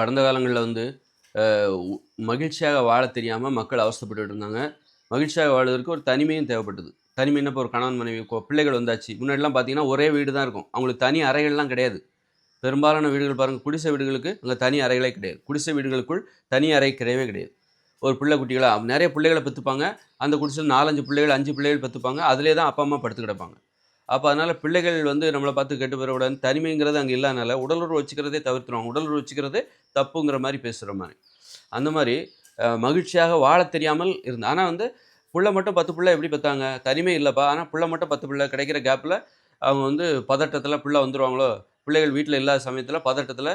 கடந்த காலங்களில் வந்து மகிழ்ச்சியாக வாழ தெரியாமல் மக்கள் அவஸ்தைப்பட்டுட்டு இருந்தாங்க. மகிழ்ச்சியாக வாழ்வதற்கு ஒரு தனிமையும் தேவைப்பட்டது. தனிமைன்னா இப்போ ஒரு கணவன் மனைவி பிள்ளைகள் வந்தாச்சு. முன்னாடிலாம் பார்த்தீங்கன்னா ஒரே வீடு தான் இருக்கும். அவங்களுக்கு தனி அறைகள்லாம் கிடையாது. பெரும்பாலான வீடுகள் பாருங்கள் குடிசை வீடுகளுக்கு அங்கே தனி அறைகளே கிடையாது. குடிசை வீடுகளுக்குள் தனி அறை கிடையவே கிடையாது. ஒரு பிள்ளை குட்டிகளாக நிறைய பிள்ளைகளை பெற்றுப்பாங்க. அந்த குடிசையில் நாலஞ்சு பிள்ளைகள் அஞ்சு பிள்ளைகள் பெற்றுப்பாங்க. அதிலே தான் அப்பா அம்மா படுத்து கிடப்பாங்க. அப்போ அதனால் பிள்ளைகள் வந்து நம்மளை பார்த்து கெட்டு போயிடக்கூடாது தனிமைங்கிறது அங்கே இல்லாதனால உடலுறவு வச்சுக்கிறதே தவிர்த்துருவாங்க. உடலுறவு வச்சுக்கிறதே தப்புங்கிற மாதிரி பேசுகிற மாதிரி. அந்த மாதிரி மகிழ்ச்சியாக வாழ தெரியாமல் இருந்த ஆனால் வந்து பிள்ளை மட்டும் பத்து பிள்ளை எப்படி பார்த்தாங்க? தனிமை இல்லைப்பா. ஆனால் பிள்ளை மட்டும் பத்து பிள்ளை கிடைக்கிற கேப்பில் அவங்க வந்து பதட்டத்தில் பிள்ளை வந்துடுவாங்களோ பிள்ளைகள் வீட்டில் இல்லாத சமயத்தில் பதட்டத்தில்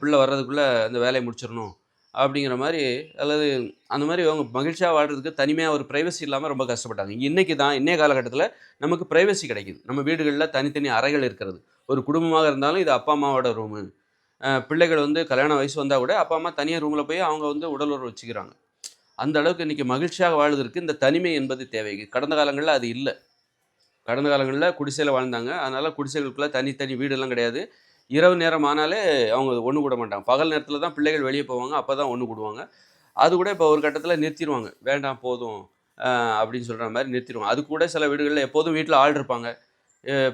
பிள்ளை வர்றதுக்குள்ளே அந்த வேலையை முடிச்சிடணும். அப்படிங்கிற மாதிரி அல்லது அந்த மாதிரி அவங்க மகிழ்ச்சியாக வாழ்றதுக்கு தனிமையாக ஒரு ப்ரைவசி இல்லாமல் ரொம்ப கஷ்டப்பட்டாங்க. இன்றைக்கி தான் இன்றைய காலகட்டத்தில் நமக்கு ப்ரைவசி கிடைக்குது. நம்ம வீடுகளில் தனித்தனி அறைகள் இருக்கிறது. ஒரு குடும்பமாக இருந்தாலும் இது அப்பா அம்மாவோட ரூமு பிள்ளைகள் வந்து கல்யாண வயசு வந்தால் கூட அப்பா அம்மா தனியாக ரூமில் போய் அவங்க வந்து உடல் உறவு வச்சுக்கிறாங்க. அந்த அளவுக்கு இன்றைக்கி மகிழ்ச்சியாக வாழ்வதற்கு இந்த தனிமை என்பது தேவை. கடந்த காலங்களில் அது இல்லை. கடந்த காலங்களில் குடிசையில் வாழ்ந்தாங்க. அதனால் குடிசைகளுக்குள்ளே தனித்தனி வீடெல்லாம் கிடையாது. இரவு நேரம் ஆனாலே அவங்க ஒன்று கூட மாட்டாங்க. பகல் நேரத்தில் தான் பிள்ளைகள் வெளியே போவாங்க அப்போ தான் ஒன்று கூடுவாங்க. அது கூட இப்போ ஒரு கட்டத்தில் நிறுத்திடுவாங்க வேண்டாம் போதும் அப்படின்னு சொல்கிற மாதிரி நிறுத்திடுவாங்க அது கூட சில வீடுகளில் எப்போதும் வீட்டில் ஆள் இருப்பாங்க.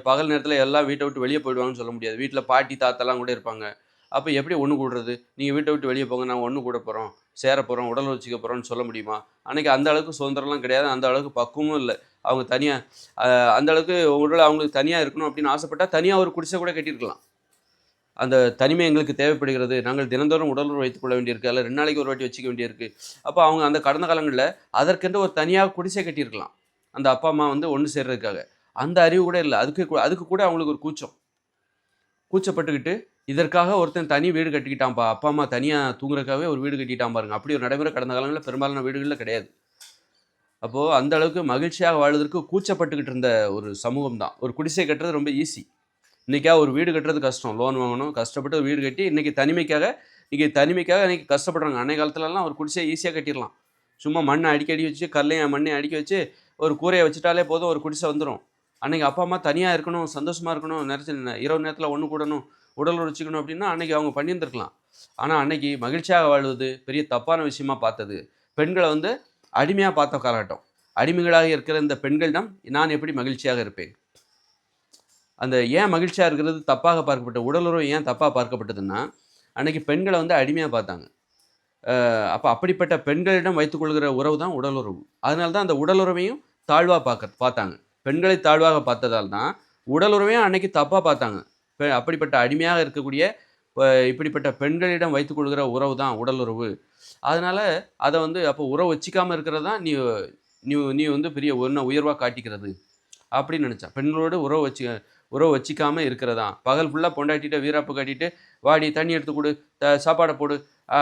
பகல் நேரத்தில் எல்லாம் வீட்டை விட்டு வெளியே போயிடுவாங்கன்னு சொல்ல முடியாது. வீட்டில் பாட்டி தாத்தாலாம் கூட இருப்பாங்க. அப்போ எப்படி ஒன்று கூடுறது? நீங்கள் வீட்டை விட்டு வெளியே போங்க நாங்கள் ஒன்று கூட போகிறோம் சேர போகிறோம் உடல் வச்சுக்க போகிறோம்னு சொல்ல முடியுமா? அன்றைக்கி அந்த அளவுக்கு சுதந்திரம்லாம் கிடையாது. அந்த அளவுக்கு பக்குவமும் இல்லை. அவங்க தனியாக அந்த அளவுக்கு உடல் அவங்களுக்கு தனியாக இருக்கணும் அப்படின்னு ஆசைப்பட்டால் தனியாக ஒரு குடிசை கூட கட்டியிருக்கலாம். அந்த தனிமை எங்களுக்கு தேவைப்படுகிறது. நாங்கள் தினந்தோறும் உடலுறவு வைத்துக் கொள்ள வேண்டியிருக்கு. அல்ல ரெண்டு நாளைக்கு ஒரு வாட்டி வச்சுக்க வேண்டியிருக்கு. அப்போ அவங்க அந்த கடந்த காலங்களில் அதற்கென்று ஒரு தனியாக குடிசை கட்டியிருக்கலாம். அந்த அப்பா அம்மா வந்து ஒன்று சேர்றதுக்காக. அந்த அறிவு கூட இல்லை. அதுக்கு அதுக்கு கூட அவங்களுக்கு ஒரு கூச்சம். கூச்சப்பட்டுக்கிட்டு இதற்காக ஒருத்தன் தனி வீடு கட்டிக்கிட்டான்ப்பா. அப்பா அம்மா தனியாக தூங்குறதுக்காகவே ஒரு வீடு கட்டிட்டான் பாருங்க. அப்படி ஒரு நடைமுறை கடந்த காலங்களில் பெரும்பாலான வீடுகளில் கிடையாது. அப்போது அந்த அளவுக்கு மகிழ்ச்சியாக வாழ்வதற்கு கூச்சப்பட்டுக்கிட்டு இருந்த ஒரு சமூகம் தான் ஒரு குடிசை கட்டுறது ரொம்ப ஈஸி இன்றைக்கா ஒரு வீடு கட்டுறது கஷ்டம். லோன் வாங்கணும் கஷ்டப்பட்டு வீடு கட்டி இன்றைக்கி தனிமைக்காக இன்றைக்கி தனிமைக்காக இன்றைக்கி கஷ்டப்படுறாங்க. அன்னை காலத்துலலாம் ஒரு குடிசையை ஈஸியாக கட்டிடலாம். சும்மா மண்ணை அடிக்கடி வச்சு கல்லையும் மண்ணையும் அடிக்க வச்சு ஒரு கூரையை வச்சுட்டாலே போதும் ஒரு குடிசை வந்துடும் அன்றைக்கி அப்பா அம்மா தனியாக இருக்கணும் சந்தோஷமாக இருக்கணும் நிறைய இரவு நேரத்தில் ஒன்று கூடணும் உடல் உழைச்சிக்கணும் அப்படின்னா அன்றைக்கி அவங்க பண்ணியிருந்துருக்கலாம். ஆனால் அன்னைக்கு மகிழ்ச்சியாக வாழ்வது பெரிய தப்பான விஷயமா பார்த்தது. பெண்களை வந்து அடிமையாக பார்த்த காலகட்டம். அடிமைகளாக இருக்கிற இந்த பெண்களிடம் நான் எப்படி மகிழ்ச்சியாக இருப்பேன்? அந்த ஏன் மகிழ்ச்சியாக இருக்கிறது தப்பாக பார்க்கப்பட்ட உடலுறவு ஏன் தப்பாக பார்க்கப்பட்டதுன்னா அன்றைக்கி பெண்களை வந்து அடிமையாக பார்த்தாங்க. அப்போ அப்படிப்பட்ட பெண்களிடம் வைத்துக்கொள்கிற உறவு தான் உடலுறவு. அதனால தான் அந்த உடலுறவையும் தாழ்வாக பார்க்க பார்த்தாங்க. பெண்களை தாழ்வாக பார்த்ததால் தான் உடலுறவையும் அன்னைக்கு தப்பாக பார்த்தாங்க. பெ- அப்படிப்பட்ட அடிமையாக இருக்கக்கூடிய இப்படிப்பட்ட பெண்களிடம் வைத்துக்கொள்கிற உறவு தான் உடலுறவு. அதனால் அதை வந்து அப்போ உறவு வச்சிக்காமல் இருக்கிறது தான் நீ நீ நீ வந்து பெரிய ஒன்றை உயர்வாக காட்டிக்கிறது. அப்படின்னு நினச்சா. பெண்களோடு உறவு வச்சு உறவு வச்சிக்காமல் இருக்கிறதா? பகல் ஃபுல்லாக பொண்டாட்டிட்ட வீராப்பு கட்டிட்டு வாடி தண்ணி எடுத்து கொடு த சாப்பாடை போடு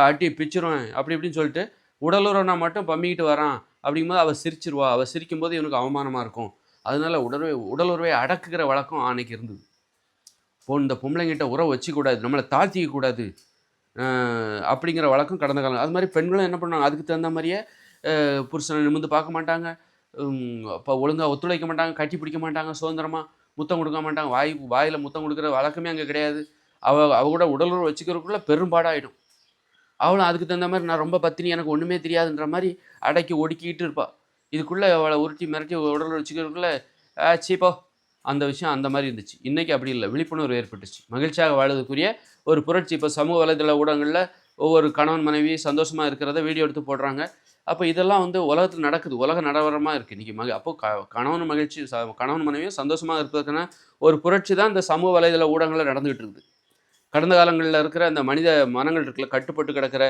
அட்டி அடி பிச்சிருவேன் அப்படி இப்படின்னு சொல்லிட்டு உடலுறவுனா மட்டும் பம்மிக்கிட்டு வரான் அப்படிங்கும்போது அவள் சிரிச்சிருவா. அவள் சிரிக்கும்போது இவனுக்கு அவமானமாக இருக்கும். அதனால உடலுறவை உடலுறவை அடக்குகிற வழக்கம் அன்னைக்கு இருந்தது. போ இந்த பொம்பளைங்கிட்ட உறவு வச்சிக்கூடாது நம்மளை தாழ்த்திக்க கூடாது அப்படிங்கிற வழக்கம் கடந்த காலம். அது மாதிரி பெண்களும் என்ன பண்ணுவாங்க? அதுக்கு தகுந்த மாதிரியே புருஷனை நிமிர்ந்து பார்க்க மாட்டாங்க. இப்போ ஒழுங்காக ஒத்துழைக்க மாட்டாங்க கட்டி பிடிக்க மாட்டாங்க சுதந்திரமாக முத்தம் கொடுக்க மாட்டாங்க. வாய் வாயில் முத்தம் கொடுக்குற வழக்கமே அங்கே கிடையாது. அவ அவ கூட உடலுறவு வச்சுக்கிறதுக்குள்ள பெரும்பாடாயிடும். அவளும் அதுக்கு தகுந்த மாதிரி நான் ரொம்ப பத்தினி எனக்கு ஒன்றுமே தெரியாதுன்ற மாதிரி அடக்கி ஒடுக்கிட்டு இருப்பா. இதுக்குள்ளே அவளை உருட்டி மிரட்டி உடலுறவு வச்சுக்கிறதுக்குள்ளே ஆ சீப்போ அந்த விஷயம் அந்த மாதிரி இருந்துச்சு. இன்றைக்கி அப்படி இல்லை. விழிப்புணர்வு ஏற்பட்டுச்சு. மகிழ்ச்சியாக வாழ்வதற்குரிய ஒரு புரட்சி இப்போ சமூக வலைதள ஊடகங்களில் ஒவ்வொரு கணவன் மனைவி சந்தோஷமாக இருக்கிறத வீடியோ எடுத்து போடுறாங்க. அப்போ இதெல்லாம் வந்து உலகத்தில் நடக்குது. உலக நடவரமாக இருக்குது இன்றைக்கி மக அப்போ க கணவன் மகிழ்ச்சி ச கணவன் மனைவியும் சந்தோஷமாக இருப்பதற்கான ஒரு புரட்சி தான் இந்த சமூக வலைதள ஊடகங்களில் நடந்துகிட்டு இருக்குது. கடந்த காலங்களில் இருக்கிற அந்த மனித மனங்கள் இருக்குல்ல கட்டுப்பட்டு கிடக்கிற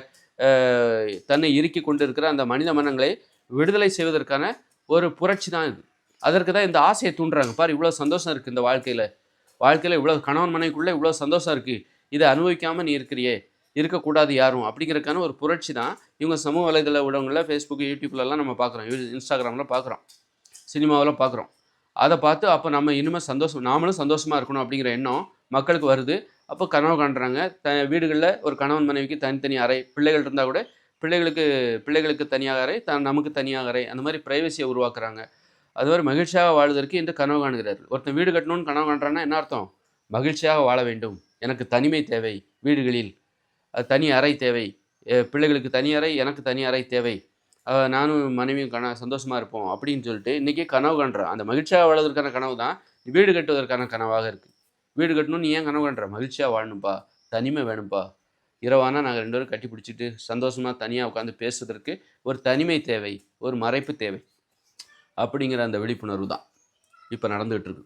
தன்னை இறுக்கி கொண்டு இருக்கிற அந்த மனித மனங்களை விடுதலை செய்வதற்கான ஒரு புரட்சி தான் இது. அதற்கு தான் இந்த ஆசையை தூண்டுறாங்க. பாரு இவ்வளோ சந்தோஷம் இருக்குது இந்த வாழ்க்கையில். வாழ்க்கையில் இவ்வளோ கணவன் மனைவிக்குள்ளே இவ்வளோ சந்தோஷம் இருக்குது இதை அனுபவிக்காமல் நீ இருக்கிறியே. இருக்கக்கூடாது யாரும் அப்படிங்கிறதுக்கான ஒரு புரட்சி தான் இவங்க சமூக வலைதள ஊடகங்களில் ஃபேஸ்புக் யூடியூப்லலாம் நம்ம பார்க்குறோம். இன்ஸ்டாகிராமில் பார்க்குறோம். சினிமாவெலாம் பார்க்குறோம். அதை பார்த்து அப்போ நம்ம இனிமேல் சந்தோஷம் நாமளும் சந்தோஷமாக இருக்கணும் அப்படிங்கிற எண்ணம் மக்களுக்கு வருது. அப்போ கனவு காண்றாங்க. த வீடுகளில் ஒரு கணவன் மனைவிக்கு தனித்தனி அறை பிள்ளைகள் இருந்தால் கூட பிள்ளைகளுக்கு பிள்ளைகளுக்கு தனியாக அறை த நமக்கு தனியாக அறை அந்த மாதிரி ப்ரைவசியை உருவாக்குறாங்க. அது மாதிரி மகிழ்ச்சியாக வாழ்வதற்கு இன்று கனவு காணுகிறார்கள். ஒருத்தன் வீடு கட்டணும்னு கனவு காண்றான்னா என்ன அர்த்தம்? மகிழ்ச்சியாக வாழ வேண்டும். எனக்கு தனிமை தேவை வீடுகளில். தனி அறை தேவை. பிள்ளைகளுக்கு தனி அறை எனக்கு தனி அறை தேவை. நானும் மனைவியும் கன சந்தோஷமா இருப்போம் அப்படின்னு சொல்லிட்டு இன்றைக்கி கனவு கண்டுறேன் அந்த மகிழ்ச்சியாக வாழ்வதற்கான கனவு தான் வீடு கட்டுவதற்கான கனவாக இருக்குது வீடு கட்டணும்னு நீ ஏன் கனவு கண்டுற மகிழ்ச்சியாக வாழணும்ப்பா தனிமை வேணும்ப்பா இரவானா நாங்கள் ரெண்டு பேரும் கட்டி பிடிச்சிட்டு சந்தோஷமாக தனியாக உட்காந்து பேசுவதற்கு ஒரு தனிமை தேவை ஒரு மறைப்பு தேவை. அப்படிங்கிற அந்த விழிப்புணர்வு தான் இப்போ நடந்துகிட்டு இருக்கு.